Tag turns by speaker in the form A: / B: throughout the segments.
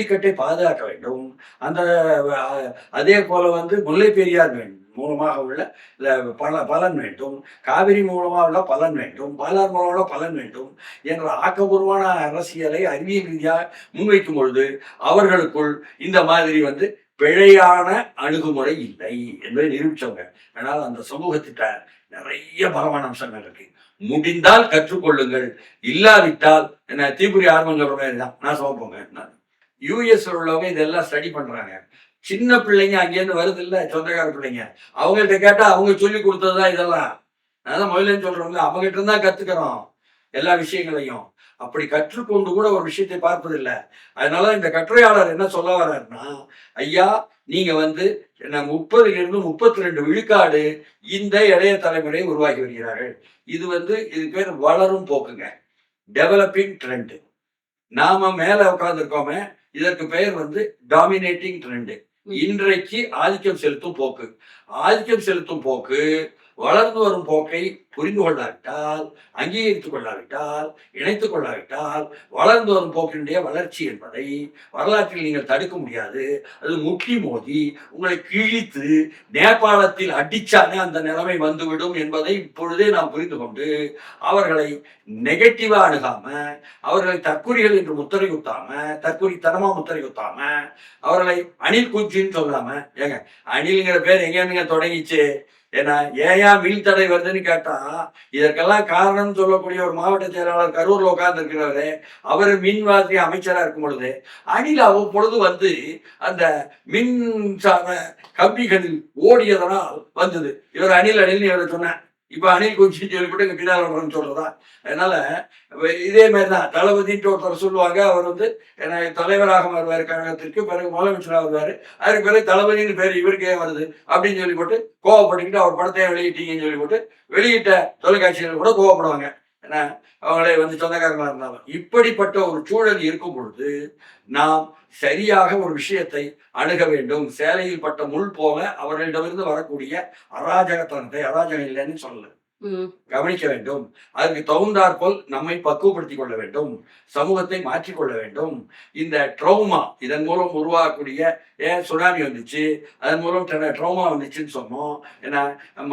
A: ஜல்லிக்கட்டை பாதுகாக்க வேண்டும். அந்த அதே போல வந்து முல்லை பெரியார் வேண்டும் மூலமாக உள்ள பல பலன் வேண்டும். காவிரி மூலமாக உள்ள பலன் வேண்டும். பாலார் மூலமாக உள்ள பலன் வேண்டும் என்ற ஆக்கப்பூர்வமான அரசியலை அறிவியல் ரீதியாக முன்வைக்கும் பொழுது அவர்களுக்குள் இந்த மாதிரி வந்து பிழையான அணுகுமுறை இல்லை என்பதை நிரூபிச்சவங்க. ஆனால் அந்த சமூகத்திட்ட நிறைய பலமான அம்சங்கள் இருக்கு. முடிந்தால் கற்றுக்கொள்ளுங்கள். இல்லாவிட்டால் என்ன தீபுரி ஆர்வம் சொல்ற மாதிரி தான். நான் சமப்போங்க யூஎஸ் உள்ளவங்க இதெல்லாம் ஸ்டடி பண்றாங்க. சின்ன பிள்ளைங்க அங்கேருந்து வருது இல்லை சொந்தக்கார பிள்ளைங்க. அவங்கள்ட்ட கேட்டா அவங்க சொல்லி கொடுத்ததுதான் இதெல்லாம். நான் தான் முதல்ல சொல்றவங்க அவங்ககிட்ட இருந்தா கத்துக்கிறோம் எல்லா விஷயங்களையும். அப்படி கற்றுக்கொண்டு கூட ஒரு விஷயத்தை பார்ப்பதில்லை. அதனால இந்த கட்டுரையாளர் என்ன சொல்ல வர்றாருன்னா ஐயா நீங்க வந்து என்ன முப்பதுல இருந்து முப்பத்தி ரெண்டு விழுக்காடு இந்த இளைய தலைமுறை உருவாக்கி வருகிறார்கள். இது வந்து இது பேர் வளரும் போக்குங்க. டெவலப்பிங் ட்ரெண்ட் நாம மேல உட்கார்ந்துருக்கோமே இதற்கு பெயர் வந்து டாமினேட்டிங் ட்ரெண்ட் இன்றைக்கு ஆதிக்கம் செலுத்தும் போக்கு. ஆதிக்கம் செலுத்தும் போக்கு வளர்ந்து வரும் போக்கை புரிந்து கொள்ளாவிட்டால் அங்கீகரித்துக் கொள்ளாவிட்டால் இணைத்துக் கொள்ளாவிட்டால் வளர்ந்து வரும் போக்கினுடைய வளர்ச்சி என்பதை வரலாற்றில் நீங்கள் தடுக்க முடியாது. அது முட்டி மோதி உங்களை கிழித்து நேபாளத்தில் அடிச்சாலே அந்த நிலைமை வந்துவிடும் என்பதை இப்பொழுதே நாம் புரிந்து கொண்டு அவர்களை நெகட்டிவா அணுகாம அவர்களை தற்குறிகள் என்று முத்திரை குத்தாம தற்குறித்தனமா முத்திரை குத்தாம அவர்களை அணில் குச்சின்னு சொல்லாம ஏங்க அணில்ங்கிற பேர் எங்க தொடங்கிச்சு? ஏன்னா ஏயா மில் தடை வருதுன்னு கேட்டா இதற்கெல்லாம் காரணம் சொல்லக்கூடிய ஒரு மாவட்ட செயலாளர் கரூர்ல உட்கார்ந்து இருக்கிறவரு அவர் மின்வாசி அமைச்சரா இருக்கும் பொழுது அணில் அவ்வப்பொழுது வந்து அந்த மின்சார கம்பிகளில் ஓடியதனால் வந்தது. இவர் அணில் அணில்னு இவர் சொன்னேன் இப்போ அணில் குச்சின்னு சொல்லிவிட்டு எங்கள் பின்னால் வர்றேன்னு சொல்கிறதா அதனால் இதே மாதிரி தான் தளபதின்ட்டு ஒருத்தர் சொல்லுவாங்க அவர் வந்து என்ன தலைவராக வருவார் கழகத்திற்கு பிறகு முதலமைச்சராக வருவார். அதுக்கு பிறகு தளபதினு பேர் இவருக்கே வருது அப்படின்னு சொல்லி போட்டு கோவப்பட்டுக்கிட்டு அவர் படத்தையே வெளியிட்டீங்கன்னு சொல்லி போட்டு வெளியிட்ட தொலைக்காட்சிகள் கூட கோவப்படுவாங்க. ஏன்னா அவங்களே வந்து சொந்தக்காரங்களா இருந்தாலும். இப்படிப்பட்ட ஒரு சூழல் இருக்கும் பொழுது நாம் சரியாக ஒரு விஷயத்தை அணுக வேண்டும். சேலையில் பட்ட முள் போக அவர்களிடமிருந்து வரக்கூடிய அராஜகத்தனத்தை அராஜகம் இல்லைன்னு சொல்லலை. கவனிக்க வேண்டும். அதற்கு தகுந்தாற்போல் நம்மை பக்குவப்படுத்திக் கொள்ள வேண்டும். சமூகத்தை மாற்றிக்கொள்ள வேண்டும். இந்த ட்ரௌமா இதன் மூலம் உருவாகக்கூடிய ஏன் சுனாமி வந்துச்சு. அதன் மூலம் ட்ரௌமா வந்துச்சுன்னு சொன்னோம். ஏன்னா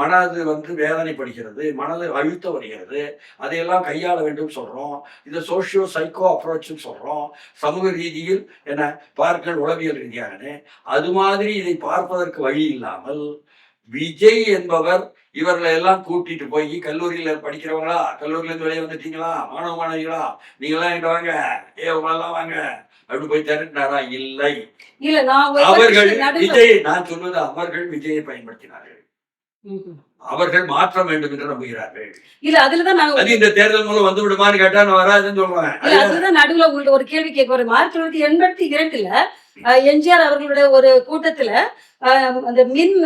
A: மனது வந்து வேதனைப்படுகிறது மனது அழுத்த வருகிறது. அதையெல்லாம் கையாள வேண்டும் சொல்றோம். இதை சோஷியோ சைக்கோ அப்ரோச்னு சொல்றோம். சமூக ரீதியில் என்ன பார்க்க உளவியல் ரீதியாக அது மாதிரி இதை பார்ப்பதற்கு வழி இல்லாமல் விஜய் என்பவர் இவர்களை எல்லாம் கூட்டிட்டு போய் கல்லூரியில படிக்கிறவங்களா கல்லூரியில இருந்து வெளியே வந்துட்டீங்களா மாணவ மாணவிகளா? நீங்களாம் என்கிட்ட வாங்க. ஏ உங்களெல்லாம் வாங்க. அப்படி போய் திரட்டினாரா? இல்லை.
B: இல்ல நான் ஒரு
A: அவர்கள் விஜய் நான் சொல்வது அவர்கள் விஜயை பயன்படுத்தினார்கள். அவர்கள் மாற்றம் வேண்டும் என்று நம்புகிறார்கள்.
B: இல்ல அதுலதான்
A: அது இந்த தேர்தல் மூலம் வந்து விடுமான்னு கேட்டா நான் வராதுன்னு சொல்றேன்
B: இல்ல அதுதான் நடுவுல உங்கள்ட்ட ஒரு கேள்வி கேட்க வரும். ஆயிரத்தி தொள்ளாயிரத்தி எண்பத்தி இரண்டுல எம்ஜிஆர் அவர்களுடைய ஒரு கூட்டத்துல அந்த மின்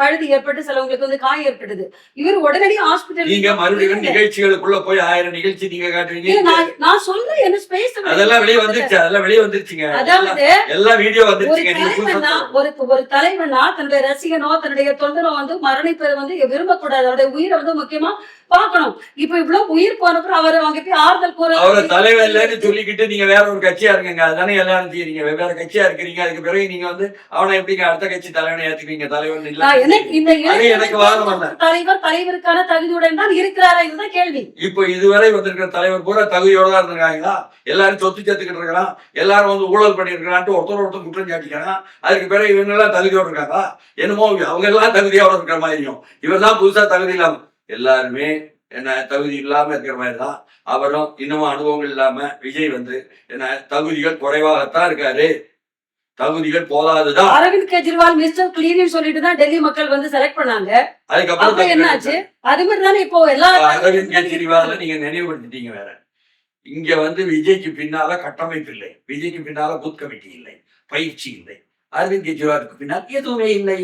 B: பழுது ஏற்பட்டு சிலவங்களுக்கு வந்து காயம் ஏற்பட்டது இவர் உடனடியாக ஹாஸ்பிட்டல்
A: நீங்க மறுபடியும் நிகழ்ச்சிகளுக்குள்ள போய் ஆயிரம் நிகழ்ச்சி நீங்க காட்டுறீங்க?
B: நான் சொல்றேன் என்ன ஸ்பேஸ்
A: அதெல்லாம் வெளியே வந்துருச்சு அதெல்லாம் வெளியே வந்துருச்சுங்க.
B: அதாவது
A: எல்லா வீடியோ
B: ஒரு
A: வந்துருச்சுங்க
B: ஒரு ஒரு தலைவனா தன்னுடைய ரசிகனோ தன்னுடைய தொண்டனோ வந்து மரணிப்பதை வந்து விரும்பக்கூடாது. அவருடைய உயிரை வந்து முக்கியமா பார்க்கணும். இப்ப இவ்வளவு உயிர் போனப்பறம் அவர் அவங்க போய் ஆறுதல் கூற
A: அவரை தலைவர் இல்லைன்னு சொல்லிக்கிட்டு நீங்க வேற ஒரு கட்சியா இருக்கீங்க அதுதானே எல்லாரும் செய்யறீங்க வெவ்வேறு கட்சியா இருக்கிறீங்க. அதுக்கு பிறகு நீங்க வந்து அவனை எப்படிங்க அடுத்த கட்சி தலைவனை ஏத்துக்குவீங்க தலைவர் இல்ல.
B: எனக்கு இந்த
A: எனக்கு வாதம்.
B: தலைவர் தலைவருக்கான தகுதியுடன் தான் இருக்கிறாரா? இதுதான் கேள்வி.
A: இப்போ இதுவரை வந்திருக்கிற தலைவர் பூரா தகுதியோட தான் இருந்திருக்காங்களா? எல்லாரும் சொத்து சேர்த்துக்கிட்டு இருக்கலாம். எல்லாரும் வந்து ஊழல் பண்ணியிருக்கிறான்ட்டு ஒருத்தர் ஒருத்தர் குற்றம் சாட்டிக்கிறான் அதுக்கு பிறகு இவங்க எல்லாம் தகுதியோட இருக்காங்களா? என்னமோ அவங்க எல்லாம் தகுதியோட இருக்கிற மாதிரியும். இவர் தான் புதுசா தகுதி இல்லாம எல்லாருமே என்ன தகுதி இல்லாம இருக்கிற மாதிரி தான் அவரும் இன்னமும் அனுபவங்கள் இல்லாம விஜய் வந்து என்ன தகுதிகள் குறைவாகத்தான் இருக்காரு. தகுதிகள் போதாதுதான்.
B: அரவிந்த் கெஜ்ரிவால் மிஸ்டர் கிளீன் சொல்லிட்டு தான் டெல்லி மக்கள் வந்து செலக்ட் பண்ணாங்க.
A: அதுக்கப்புறம்
B: அப்ப என்னாச்சு? அது மாதிரி தானே இப்போ எல்லா
A: அரவிந்த் கெஜ்ரிவால நீங்க நினைவுபடுத்திட்டீங்க வேற. இங்க வந்து விஜய்க்கு பின்னால கட்டமைப்பு இல்லை. விஜய்க்கு பின்னால பூத் கமிட்டி இல்லை. பயிற்சி இல்லை. அரவிந்த் கெஜ்ரிவாலுக்கு பின்னால் எதுவுமே இல்லை.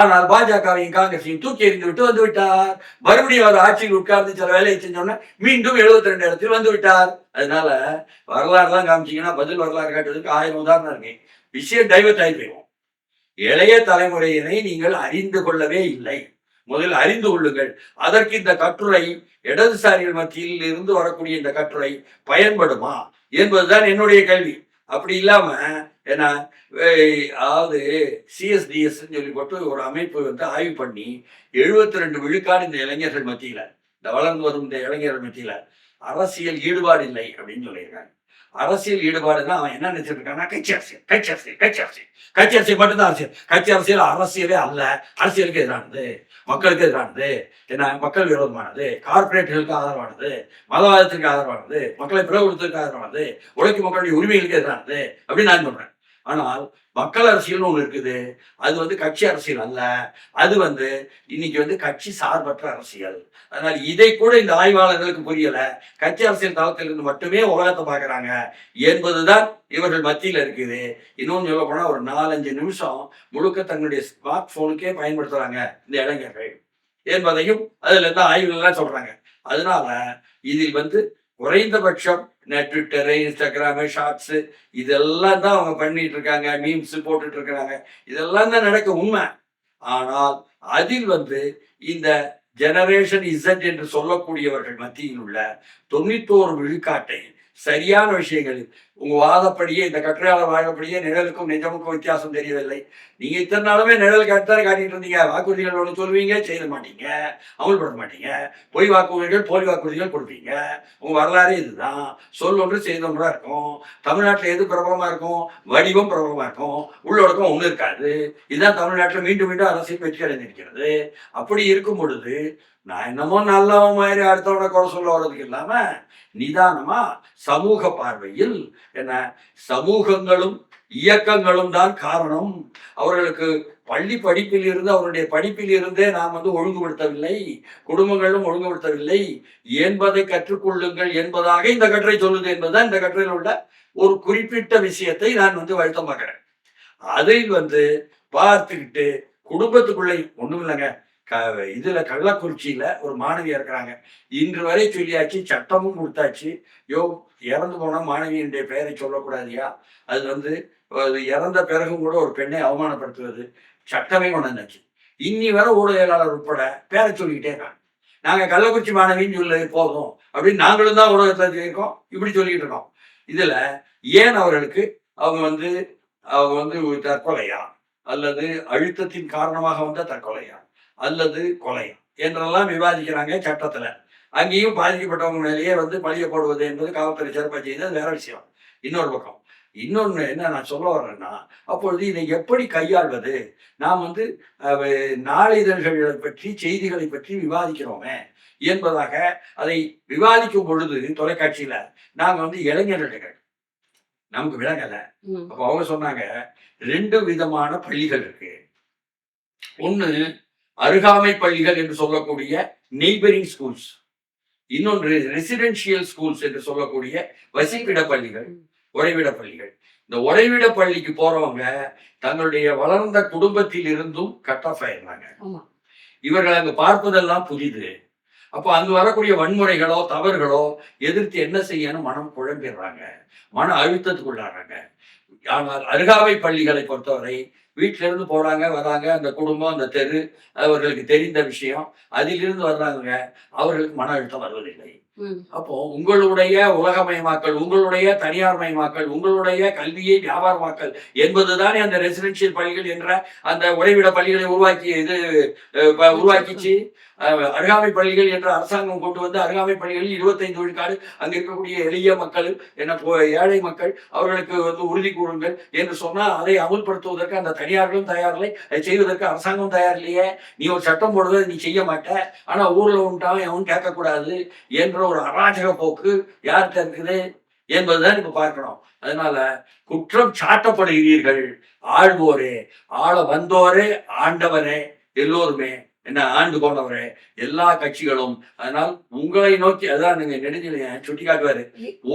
A: ஆனால் பாஜகவையும் காங்கிரஸையும் தூக்கி எறிந்து விட்டு வந்து விட்டார். மறுபடியும் அவர் ஆட்சியில் உட்கார்ந்து சில வேலையை செஞ்சோன்னே மீண்டும் 72 ரெண்டு இடத்தில் வந்து விட்டார். அதனால வரலாறுலாம் காமிச்சீங்கன்னா பதில் வரலாறு காட்டுவதற்கு ஆயிரம் உதாரணம் இருக்கு. விஷயம் டைவர்ட் ஆகி போயிடும். இளைய தலைமுறையினை நீங்கள் அறிந்து கொள்ளவே இல்லை. முதலில் அறிந்து கொள்ளுங்கள். அதற்கு இந்த கட்டுரை இடதுசாரிகள் மத்தியில் இருந்து வரக்கூடிய இந்த கட்டுரை பயன்படுமா என்பதுதான் என்னுடைய கேள்வி. அப்படி இல்லாம ஏன்னா அதாவது சிஎஸ்டிஎஸ்ன்னு சொல்லி போட்டு ஒரு அமைப்பு வந்து ஆய்வு பண்ணி எழுபத்தி ரெண்டு விழுக்காடு இந்த இளைஞர்கள் மத்தியில இந்த வளர்ந்து வரும் இந்த இளைஞர்கள் மத்தியில அரசியல் ஈடுபாடு இல்லை அப்படின்னு சொல்லியிருக்காங்க. அரசியல் ஈடுபாடுனா அவன் என்ன நினைச்சிட்டு இருக்கான்னா கட்சி அரசியல் கட்சி அரசியல் கட்சி அரசியல். கட்சி அரசியல் மட்டும்தான் அரசியல். கட்சி அரசியல் அரசியலே அல்ல. அரசியலுக்கு எதிரானது. மக்களுக்கு எதிரானது. என்ன மக்கள் விரோதமானது. கார்பரேட்டுகளுக்கு ஆதரவானது. மதவாதத்திற்கு ஆதரவானது. மக்களை பிளவுபடுத்துவதற்கு ஆதரவானது. உழைக்கும் மக்களுடைய உரிமைகளுக்கு எதிரானது அப்படின்னு நான் சொல்றேன். ஆனால் மக்கள் அரசியல்னு ஒன்று இருக்குது. அது வந்து கட்சி அரசியல் அல்ல. அது வந்து இன்னைக்கு வந்து கட்சி சார்பற்ற அரசியல். அதனால் இதை கூட இந்த ஆய்வாளர்களுக்கு புரியல. கட்சி அரசியல் தளத்திலிருந்து மட்டுமே உலகத்தை என்பது என்பதுதான் இவர்கள் மத்தியில் இருக்குது. இன்னொன்று சொல்ல போனால் ஒரு நாலஞ்சு நிமிஷம் முழுக்க தன்னுடைய ஸ்மார்ட் போனுக்கே பயன்படுத்துகிறாங்க இந்த இளைஞர்கள் என்பதையும் அதில் இருந்து ஆய்வுகள்லாம் சொல்கிறாங்க அதனால இதில் வந்து குறைந்தபட்சம் ட்விட்டரு இன்ஸ்டாகிராமு ஷார்ட்ஸு இதெல்லாம் தான் அவங்க பண்ணிட்டு இருக்காங்க மீம்ஸ் போட்டுட்டு இருக்கிறாங்க. இதெல்லாம் தான் நடக்க உண்மை. ஆனால் அதில் வந்து இந்த ஜெனரேஷன் இசட் என்று சொல்லக்கூடியவர்கள் மத்தியில் உள்ள தொண்ணூத்தோரு விழுக்காட்டை சரியான விஷயங்கள் உங்க வாதப்படியே இந்த கட்டுரையாளர் வாழப்படியே நிழலுக்கும் நிஜமுக்கும் வித்தியாசம் தெரியவில்லை. நீங்க இத்தனை நாளுமே நிழல் காட்டுதான் காட்டிட்டு இருந்தீங்க. வாக்குறுதிகள் ஒன்று சொல்வீங்க செய்ய மாட்டீங்க அமல்படுத்த மாட்டீங்க. பொய் வாக்குறுதிகள் போலி வாக்குறுதிகள் கொடுப்பீங்க உங்க வரலாறு இதுதான். சொல் ஒன்று செய்த ஒன்றா இருக்கும். தமிழ்நாட்டில் எது பிரபலமா இருக்கும்? வடிவம் பிரபலமா இருக்கும். உள்ளடக்கம் ஒன்றும் இருக்காது. இதுதான் தமிழ்நாட்டில் மீண்டும் மீண்டும் அரசியல் வெற்றி அடைந்திருக்கிறது. அப்படி இருக்கும் பொழுது நான் என்னமோ நல்லவன் மாதிரி அடுத்தவனை குறை சொல்ல வர்றதுக்கு இல்லாம நிதானமா சமூக பார்வையில் என்ன சமூகங்களும் இயக்கங்களும் தான் காரணம். அவர்களுக்கு பள்ளி படிப்பில் இருந்து அவருடைய படிப்பில் இருந்தே நாம் வந்து ஒழுங்குபடுத்தவில்லை குடும்பங்களும் ஒழுங்குபடுத்தவில்லை என்பதை கற்றுக்கொள்ளுங்கள் என்பதாக இந்த கட்டுரை சொல்லுது என்பதுதான் இந்த கட்டுரையில் உள்ள ஒரு குறிப்பிட்ட விஷயத்தை நான் வந்து வருத்தம் பார்க்குறேன் அதை வந்து பார்த்துக்கிட்டு குடும்பத்துக்குள்ளே ஒன்றும் இல்லைங்க க இதுல கள்ளக்குறிச்சியில ஒரு மாணவி இருக்கிறாங்க. இன்று வரை சொல்லியாச்சு சட்டமும் கொடுத்தாச்சு. யோ இறந்து போன மாணவியினுடைய பெயரை சொல்லக்கூடாதியா? அது வந்து அது இறந்த பிறகும் கூட ஒரு பெண்ணை அவமானப்படுத்துவது சட்டமே கொண்டாச்சு இன்னி வரை ஊடகவியலாளர் உட்பட பேரை சொல்லிக்கிட்டே இருக்காங்க. நாங்க கள்ளக்குறிச்சி மாணவின்னு சொல்லி போதும். அப்படின்னு நாங்களும் தான் ஊடகத்தில் சொல்லியிருக்கோம் இப்படி சொல்லிக்கிட்டு இருக்கோம். இதுல ஏன் அவர்களுக்கு அவங்க வந்து அவங்க வந்து தற்கொலையா? அல்லது அழுத்தத்தின் காரணமாக வந்த தற்கொலையா? அல்லது கொலையா என்றெல்லாம் விவாதிக்கிறாங்க சட்டத்துல. அங்கேயும் பாதிக்கப்பட்டவங்க மேலேயே வந்து பழிய போடுவது என்பது காவல்துறை சிறப்பாக செய்தது வேற விஷயம். இன்னொரு பக்கம் இன்னொன்று என்ன நான் சொல்ல வர்றேன்னா அப்பொழுது இதை எப்படி கையாள்வது? நாம் வந்து நாளிதழ்களை பற்றி செய்திகளை பற்றி விவாதிக்கிறோமே என்பதாக அதை விவாதிக்கும் பொழுது தொலைக்காட்சியில நாங்க வந்து இளைஞர்கள் நமக்கு விளங்கல. அப்போ அவங்க சொன்னாங்க ரெண்டு விதமான பள்ளிகள் இருக்கு. ஒண்ணு அருகாமை பள்ளிகள் என்று சொல்லக்கூடிய நெய்பரிங் ஸ்கூல்ஸ் இன்னொன்று ரெசிடென்ஷியல் ஸ்கூல்ஸ் என்று சொல்லக்கூடிய வசிப்பிட பள்ளிகள் உறைவிட பள்ளிகள். இந்த உறைவிட பள்ளிக்கு போறவங்க தங்களுடைய வளர்ந்த குடும்பத்தில் இருந்தும் கட் ஆஃப் ஆயிடுறாங்க. இவர்கள் அங்கு பார்ப்பதெல்லாம் புதிது. அப்போ அங்கு வரக்கூடிய வன்முறைகளோ தவறுகளோ எதிர்த்து என்ன செய்யணும்? மனம் குழம்பிடுறாங்க. மன அழுத்தத்துக்குள்ளாடுறாங்க ஆனால் அருகாமை பள்ளிகளை பொறுத்தவரை வீட்டில இருந்து போறாங்க வராங்க அந்த குடும்பம் அந்த தெரு அவர்களுக்கு தெரிந்த விஷயம் அதிலிருந்து வர்றாங்க அவர்களுக்கு மன அழுத்தம் வருவதில்லை. அப்போ உங்களுடைய உலகமயமாக்கல் உங்களுடைய தனியார்மயமாக்கல் உங்களுடைய கல்வியை வியாபாரமாக்கல் என்பதுதானே அந்த ரெசிடென்சியல் பள்ளிகள் என்ற அந்த உறைவிட பள்ளிகளை உருவாக்கி இது உருவாக்கிச்சு அருகாமை பள்ளிகள் என்ற அரசாங்கம் கொண்டு வந்து அருகாமை பள்ளிகளில் இருபத்தைந்து விழுக்காடு அங்க இருக்கக்கூடிய எளிய மக்கள் என்ன போ- ஏழை மக்கள் அவர்களுக்கு வந்து உறுதி கூறுங்கள் என்று சொன்னால் அதை அமுல்படுத்துவதற்கு அந்த தனியார்களும் தயாரில்லை. அதை செய்வதற்கு அரசாங்கம் தயார் இல்லையே நீ ஒரு சட்டம் போடுவதை நீ செய்ய மாட்ட. ஆனா ஊர்ல உண்டான் எவன் கேட்கக்கூடாது என்ற ஒரு அராஜக போக்கு யார்கிட்ட இருக்குது என்பதுதான் இப்ப பார்க்கணும். அதனால குற்றம் சாட்டப்படுகிறீர்கள் ஆழ்வோரே ஆள வந்தோரே ஆண்டவரே எல்லோருமே என்ன ஆண்டு போனவரே எல்லா கட்சிகளும் அதனால் உங்களை நோக்கி அதான் நீங்க நெடுஞ்சலிய சுட்டி காட்டுவாரு.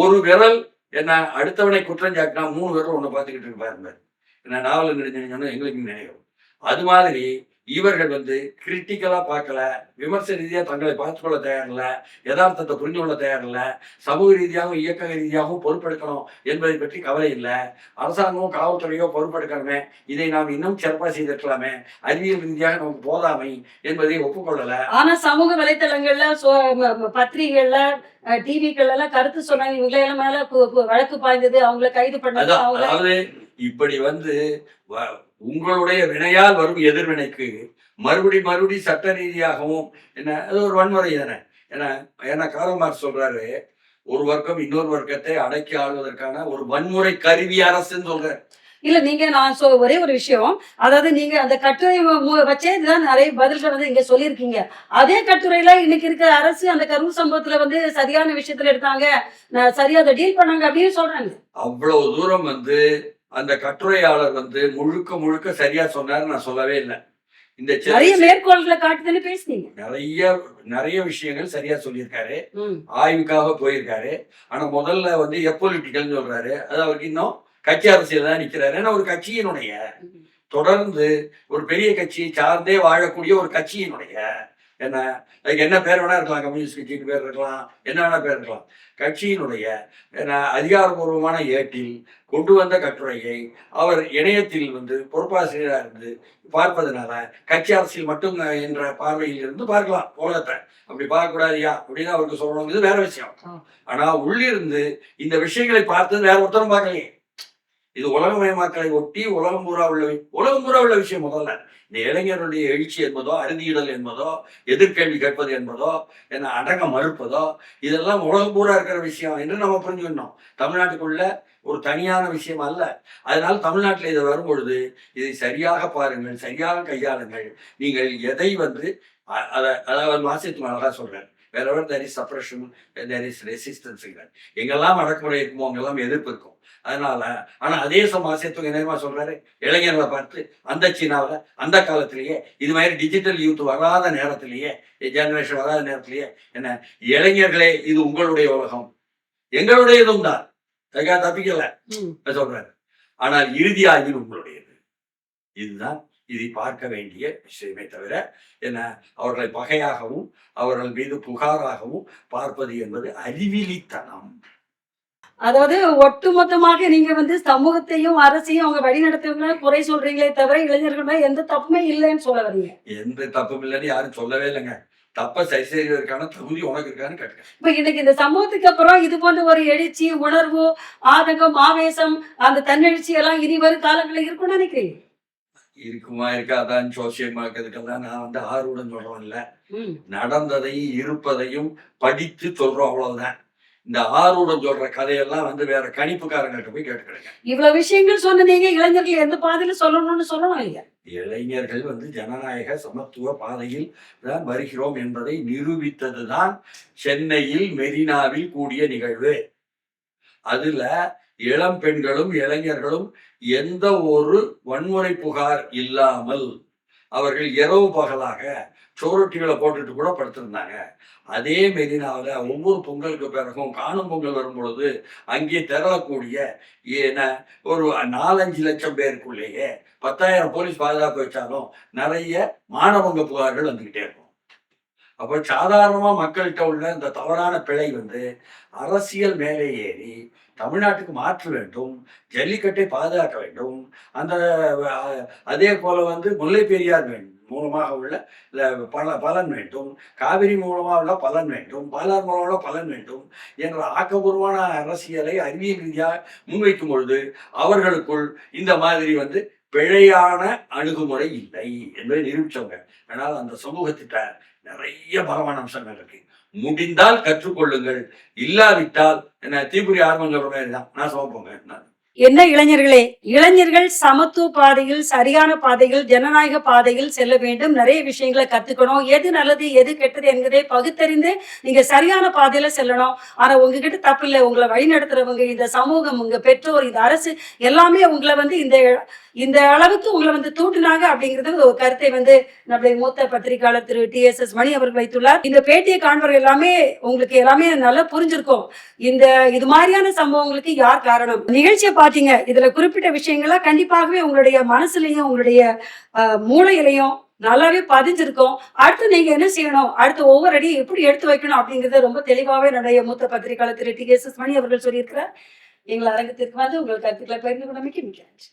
A: ஒரு விரல் என்ன அடுத்தவனை குற்றம் சாட்டினா மூணு விரல் ஒண்ணு பார்த்துக்கிட்டு இருப்பாரு என்ன நாவல நெடுஞ்செழியன் எங்களுக்கு நினைவு. அது மாதிரி இவர்கள் வந்து கிரிட்டிக்கலா பார்க்கல விமர்சன ரீதியா தங்களை பார்த்துக்கொள்ள தயாரில்ல யதார்த்தத்தை புரிந்து கொள்ள தயாரில்ல சமூக ரீதியாகவும் இயக்க ரீதியாகவும் பொறுப்பெடுக்கணும் என்பதை பற்றி கவலை இல்லை. அரசாங்கமும் காவல்துறையோ பொறுப்பெடுக்கணுமே. இதை நாம் இன்னும் சிறப்பாக செய்திருக்கலாமே. அறிவியல் ரீதியாக நமக்கு போதாமை என்பதை ஒப்புக்கொள்ளல.
B: ஆனா சமூக வலைத்தளங்கள்ல பத்திரிகைகள்ல டிவிக்கள்ல எல்லாம் கருத்து சொன்னாங்க. இவங்களை எல்லாம் மேல வழக்கு பாய்ந்தது அவங்கள கைது பண்ணது
A: அதாவது இப்படி வந்து உங்களுடைய வினையால் வரும் எதிர்வினைக்கு மறுபடி மறுபடி சட்ட ரீதியாகவும் என்ன அது ஒரு வன்முறை தானே. ஏன்னா ஏன்னா காரமார் சொல்றாரு ஒரு வர்க்கம் இன்னொரு வர்க்கத்தை அடக்கி ஆள்வதற்கான ஒரு வன்முறை கருவி அரசுன்னு சொல்றாரு.
B: இல்ல நீங்க நான் சொ ஒரே ஒரு விஷயம். அதாவது நீங்க அந்த கட்டுரை வச்சே இதுதான் நிறைய பதில்கள் வந்து இங்க சொல்லியிருக்கீங்க. அதே கட்டுரையில இன்னைக்கு இருக்க அரசு அந்த கரூர் சம்பவத்துல வந்து சரியான விஷயத்துல எடுத்தாங்க. நான் சரியா அதை டீல் பண்ணாங்க அப்படின்னு சொல்றாங்க.
A: அவ்வளவு தூரம் வந்து அந்த கட்டுரையாளர் வந்து முழுக்க முழுக்க சரியா சொன்னாரு நான் சொல்லவே இல்லை. இந்த
B: நிறைய மேற்கோள்களை பேசுனீங்க.
A: நிறைய நிறைய விஷயங்கள் சரியா சொல்லியிருக்காரு. ஆய்வுக்காக போயிருக்காரு. ஆனா முதல்ல வந்து எப்பொலிட்டிக்கல்னு சொல்றாரு. அது அவருக்கு இன்னும் கட்சி அரசியல் தான் நிக்கிறாரு. ஏன்னா ஒரு கட்சியினுடைய தொடர்ந்து ஒரு பெரிய கட்சியை சார்ந்தே வாழக்கூடிய ஒரு கட்சியினுடைய என்ன? அதுக்கு என்ன பேர் வேணா இருக்கலாம் கம்யூனிஸ்ட் கட்சியின் பேர் இருக்கலாம் என்ன வேணா பேர் இருக்கலாம். கட்சியினுடைய அதிகாரபூர்வமான ஏட்டில் கொண்டு வந்த கட்டுரையை அவர் இணையத்தில் வந்து பொறுப்பாசிரியராக இருந்து பார்ப்பதனால கட்சி அரசியல் மட்டும் என்ற பார்வையில் இருந்து பார்க்கலாம் உலகத்தை அப்படி பார்க்கக்கூடாதியா? அப்படின்னு அவருக்கு சொல்லணுங்கிறது வேற விஷயம். ஆனா உள்ளிருந்து இந்த விஷயங்களை பார்த்தது வேற ஒருத்தரும் பார்க்கலையே. இது உலகமயமாக்கலை ஒட்டி உலகம் பூரா உள்ள உலகம் பூரா உள்ள விஷயம் முதல்ல. இந்த இளைஞருடைய எழுச்சி என்பதோ அருந்தியிடல் என்பதோ எதிர்கேள்வி கேட்பது என்பதோ என்ன அடங்க மறுப்பதோ இதெல்லாம் உலகம் பூரா இருக்கிற விஷயம் என்று நம்ம புரிஞ்சுக்கணும். தமிழ்நாட்டுக்குள்ள ஒரு தனியான விஷயம் அல்ல. அதனால் தமிழ்நாட்டில் இது வரும்பொழுது இதை சரியாக பாருங்கள் சரியாக கையாளுங்கள். நீங்கள் எதை வந்து அதை அத- அதாவது மாசித்து அழகா சொல்றேன். Wherever there is suppression there is resistance எங்கெல்லாம் அடக்குமுறை இருக்குமோ அங்கெல்லாம் எதிர்ப்பு இருக்கும். அதனால ஆனா அதே சமாசத்துக்கு என்னமா சொல்றாரு? இளைஞர்களை பார்த்து அந்த சீனாவுல அந்த காலத்திலேயே இது மாதிரி டிஜிட்டல் யூத் வராத நேரத்திலேயே ஜெனரேஷன் வராத நேரத்திலேயே என்ன இளைஞர்களே இது உங்களுடைய உலகம். எங்களுடையதும் தான். அதுக்காக தப்பிக்கல. சொல்றாரு? ஆனால் இறுதி ஆய்வில் உங்களுடையது. இதுதான் இதை பார்க்க வேண்டிய விஷயமே தவிர என்ன அவர்களை பகையாகவும் அவர்கள் மீது புகாராகவும் பார்ப்பது என்பது அறிவிலித்தனம்.
B: அதாவது ஒட்டுமொத்தமாக நீங்க வந்து சமூகத்தையும் அரசையும் அவங்க வழி நடத்துவங்கள குறை சொல்றீங்களே தவிர இளைஞர்கள் மேல எந்த தப்புமே இல்லைன்னு சொல்ல வரீங்க.
A: எந்த தப்பும் இல்லைன்னு யாரும் சொல்லவே இல்லைங்க. தப்ப சரி செய்வதற்கான தகுதி உனக்கு இருக்கான்னு கேட்கிறேன்
B: இப்ப இன்னைக்கு இந்த சம்பவத்துக்கு அப்புறம் இது போன்ற ஒரு எழுச்சி உணர்வு ஆதங்கம் ஆவேசம் அந்த தன்னெழுச்சி எல்லாம் இனி வரும் காலங்களில் இருக்கும்னு நினைக்கிறீங்க?
A: இருக்குமா இருக்காதான்னு சோசியமாக்கிறதுக்கெல்லாம் நான் வந்து ஆர்வம் சொல்றோம் இல்ல. நடந்ததையும் இருப்பதையும் படித்து சொல்றோம் அவ்வளவுதான். இந்த ஆர்வம் சொல்ற கதையெல்லாம் வந்து வேற கணிப்புக்காரங்கள்ட்ட போய் கேட்டுக்கிடுங்க.
B: இவ்வளவு விஷயங்கள் சொன்ன நீங்க இளைஞர்கள் எந்த பாதையில சொல்லணும்னு சொல்லணும்
A: இளைஞர்கள் வந்து ஜனநாயக சமத்துவ பாதையில் தான் வருகிறோம் என்பதை நிரூபித்ததுதான் சென்னையில் மெரினாவில் கூடிய நிகழ்வு. அதுல இளம் பெண்களும் இளைஞர்களும் எந்த ஒரு வன்முறை புகார் இல்லாமல் அவர்கள் இரவு பகலாக சோரொட்டிகளை போட்டுட்டு கூட படுத்திருந்தாங்க. அதே மெரினாவில் ஒவ்வொரு பொங்கலுக்கு பிறகும் காணும் பொங்கல் வரும்பொழுது அங்கே திரளக்கூடிய ஏன்னா ஒரு நாலஞ்சு லட்சம் பேருக்குள்ளேயே பத்தாயிரம் போலீஸ் பாதுகாப்பு வச்சாலும் நிறைய மானவங்க புகார்கள் வந்துக்கிட்டே இருக்கும். அப்போ சாதாரணமாக மக்கள்கிட்ட உள்ள இந்த தவறான பிழை வந்து அரசியல் மேலே ஏறி தமிழ்நாட்டுக்கு மாற்ற வேண்டும் ஜல்லிக்கட்டை பாதுகாக்க வேண்டும். அந்த அதே போல வந்து முல்லை பெரியார் வேண்டும் மூலமாக உள்ள பல பலன் வேண்டும். காவிரி மூலமாக உள்ள பலன் வேண்டும். பாலார் மூலமாக உள்ள பலன் வேண்டும் என்ற ஆக்கபூர்வமான அரசியலை அறிவியல் ரீதியாக முன்வைக்கும் பொழுது அவர்களுக்குள் இந்த மாதிரி வந்து பிழையான அணுகுமுறை இல்லை என்பதை நிரூபிச்சவங்க. ஆனால் அந்த சமூகத்திட்ட நிறைய பலமான அம்சங்கள் இருக்குது முடிந்தால் கற்றுக்கொள்ளுங்கள். இல்லாவிட்டால் என்ன தீபுரி ஆர்வம் சொல்ற நான் தான் நான் சமப்போங்க
B: என்ன இளைஞர்களே? இளைஞர்கள் சமத்துவ பாதையில் சரியான பாதையில் ஜனநாயக பாதையில் செல்ல வேண்டும். நிறைய விஷயங்களை கத்துக்கணும். எது நல்லது எது கெட்டது என்கிறதை பகுத்தறிந்து நீங்க சரியான பாதையில செல்லணும். ஆனா உங்ககிட்ட தப்பு இல்லை. உங்களை வழி நடத்துறவங்க இந்த சமூகம் உங்க பெற்றோர் இந்த அரசு எல்லாமே உங்களை வந்து இந்த இந்த அளவுக்கு உங்களை வந்து தூட்டுனாங்க அப்படிங்கிறது ஒரு கருத்தை வந்து நம்முடைய மூத்த பத்திரிகையாளர் திரு. டி. எஸ். எஸ். மணி அவர்கள் வைத்துள்ளார். இந்த பேட்டியை காண்பவர் எல்லாமே உங்களுக்கு எல்லாமே நல்லா புரிஞ்சிருக்கும். இந்த இது மாதிரியான சம்பவங்களுக்கு யார் காரணம்? நிகழ்ச்சியை பார்த்தீங்க இதுல குறிப்பிட்ட விஷயங்கள்லாம் கண்டிப்பாகவே உங்களுடைய மனசுலையும் உங்களுடைய மூளையிலையும் நல்லாவே பதிஞ்சிருக்கும். அடுத்து நீங்க என்ன செய்யணும்? அடுத்து ஒவ்வொரு அடியும் எப்படி எடுத்து வைக்கணும் அப்படிங்கிறது ரொம்ப தெளிவாகவே என்னுடைய மூத்த பத்திரிகையாளர் திரு டி எஸ் எஸ் மணி அவர்கள் சொல்லியிருக்கிறார். எங்கள் அரங்கத்திற்கு வந்து உங்கள் கருத்துக்களை பகிர்ந்து கொண்டமைக்கு மிக்க நன்றி.